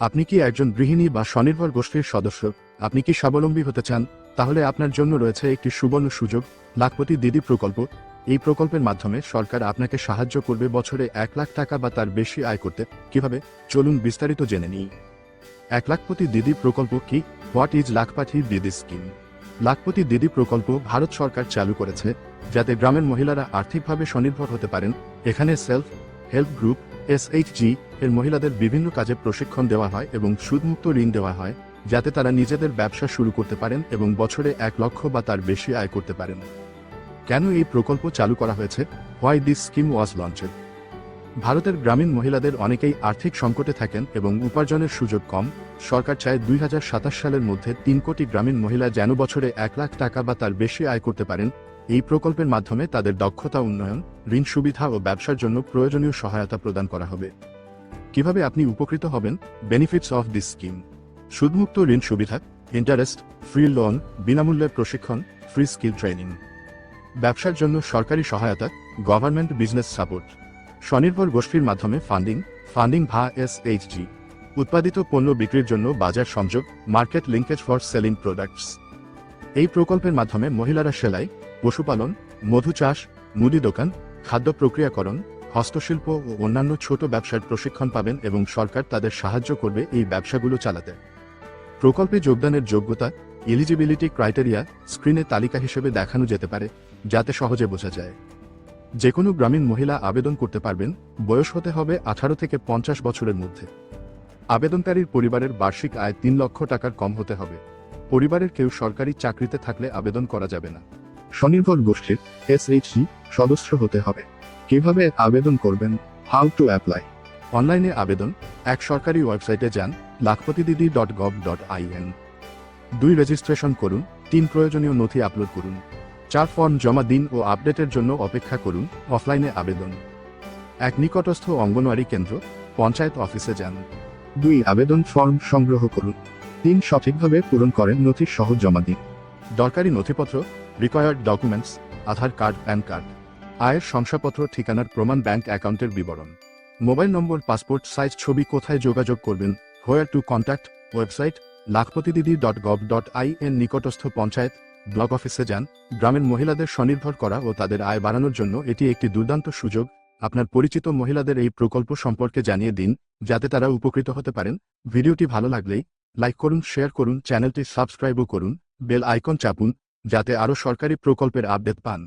আপনি কি একজন গৃহিণী বা স্বনির্ভর গোষ্ঠীর সদস্য? আপনি কি স্বাবলম্বী হতে চান? তাহলে আপনার জন্য রয়েছে একটি সুবর্ণ সুযোগ, লাখপতি দিদি প্রকল্প। এই প্রকল্পের মাধ্যমে সরকার আপনাকে সাহায্য করবে বছরে এক লাখ টাকা বা তার বেশি আয় করতে। কীভাবে? চলুন বিস্তারিত জেনে নিই। এক লাখপতি দিদি প্রকল্প কি? হোয়াট ইজ লাখপাঠি দিদি স্কিম? লাখপতি দিদি প্রকল্প ভারত সরকার চালু করেছে, যাতে গ্রামের মহিলারা আর্থিকভাবে স্বনির্ভর হতে পারেন। এখানে সেলফ হেল্প গ্রুপ, এসএইচজি এর মহিলাদের বিভিন্ন কাজে প্রশিক্ষণ দেওয়া হয় এবং সুদমুক্ত ঋণ দেওয়া হয়, যাতে তারা নিজেদের ব্যবসা শুরু করতে পারেন এবং বছরে এক লক্ষ বা তার বেশি আয় করতে পারেন। কেন এই প্রকল্প চালু করা হয়েছে? Why this scheme was launched ভারতের গ্রামীণ মহিলাদের অনেকেই আর্থিক সংকটে থাকেন এবং উপার্জনের সুযোগ কম। সরকার চায় দুই হাজার সাতাশ সালের মধ্যে তিন কোটি গ্রামীণ মহিলা যেন বছরে এক লাখ টাকা বা তার বেশি আয় করতে পারেন। এই প্রকল্পের মাধ্যমে তাদের দক্ষতা উন্নয়ন, ঋণ সুবিধা ও ব্যবসার জন্য প্রয়োজনীয় সহায়তা প্রদান করা হবে। কীভাবে আপনি উপকৃত হবেন? বেনিফিটস অফ দিস স্কিম সুদমুক্ত ঋণ সুবিধা ইন্টারেস্ট ফ্রি লোন বিনামূল্যে প্রশিক্ষণ ফ্রি স্কিল ট্রেনিং ব্যবসার জন্য সরকারি সহায়তা গভর্নমেন্ট বিজনেস সাপোর্ট স্বনির্ভর গোষ্ঠীর মাধ্যমে ফান্ডিং ফান্ডিং ভা এস এইচজি উৎপাদিত পণ্য বিক্রির জন্য বাজার সংযোগ market linkage for selling products এই প্রকল্পের মাধ্যমে মহিলারা সেলাই, পশুপালন, মধু চাষ, মুদি দোকান, খাদ্য প্রক্রিয়াকরণ হস্তশিল্প ও অন্যান্য ছোট ব্যবসার প্রশিক্ষণ পাবেন এবং সরকার তাদের সাহায্য করবে এই ব্যবসাগুলো চালাতে। প্রকল্পে যোগদানের যোগ্যতা এলিজিবিলিটি ক্রাইটেরিয়া স্ক্রিনে তালিকা হিসেবে দেখানো যেতে পারে, যাতে সহজে বোঝা যায়। যে কোনো গ্রামীণ মহিলা আবেদন করতে পারবেন, বয়স হতে হবে আঠারো থেকে পঞ্চাশ বছরের মধ্যে। আবেদনকারীর পরিবারের বার্ষিক আয় তিন লক্ষ টাকার কম হতে হবে। পরিবারের কেউ সরকারি চাকরিতে থাকলে আবেদন করা যাবে না। স্বনির্ভর গোষ্ঠীর এসএইচজি সদস্য হতে হবে। কীভাবে আবেদন করবেন? হাউ টু অ্যাপ্লাই অনলাইনে আবেদন। এক সরকারি ওয়েবসাইটে যান। Lakhpatididi dot gov dot IN দুই রেজিস্ট্রেশন করুন। তিন প্রয়োজনীয় নথি আপলোড করুন। চার ফর্ম জমা দিন ও আপডেটের জন্য অপেক্ষা করুন। অফলাইনে আবেদন। এক নিকটস্থ অঙ্গনওয়াড়ি কেন্দ্র, পঞ্চায়েত অফিসে যান। দুই আবেদন ফর্ম সংগ্রহ করুন। তিন সঠিকভাবে পূরণ করেন নথি সহ জমা দিন। দরকারি নথিপত্র required documents Aadhaar card, PAN card. আয়ের শংসাপত্র ঠিকানার প্রমাণ ব্যাংক অ্যাকাউন্টের বিবরণ। মোবাইল নম্বর, পাসপোর্ট, সাইজ, ছবি কোথায় যোগাযোগ করবেন, where to contact, website, Lakhpatididi dot gov dot I N নিকটস্থ পঞ্চায়েত, ব্লক অফিসে যান, গ্রামের মহিলাদের স্বনির্ভর করা ও তাদের আয় বাড়ানোর জন্য এটি একটি দুর্দান্ত সুযোগ। আপনার পরিচিত মহিলাদের এই প্রকল্প সম্পর্কে জানিয়ে দিন, যাতে তারা উপকৃত হতে পারেন। ভিডিওটি ভালো লাগলেই লাইক করুন, শেয়ার করুন, চ্যানেলটি সাবস্ক্রাইবও করুন, বেল আইকন চাপুন, যাতে আরও সরকারি প্রকল্পের আপডেট পান।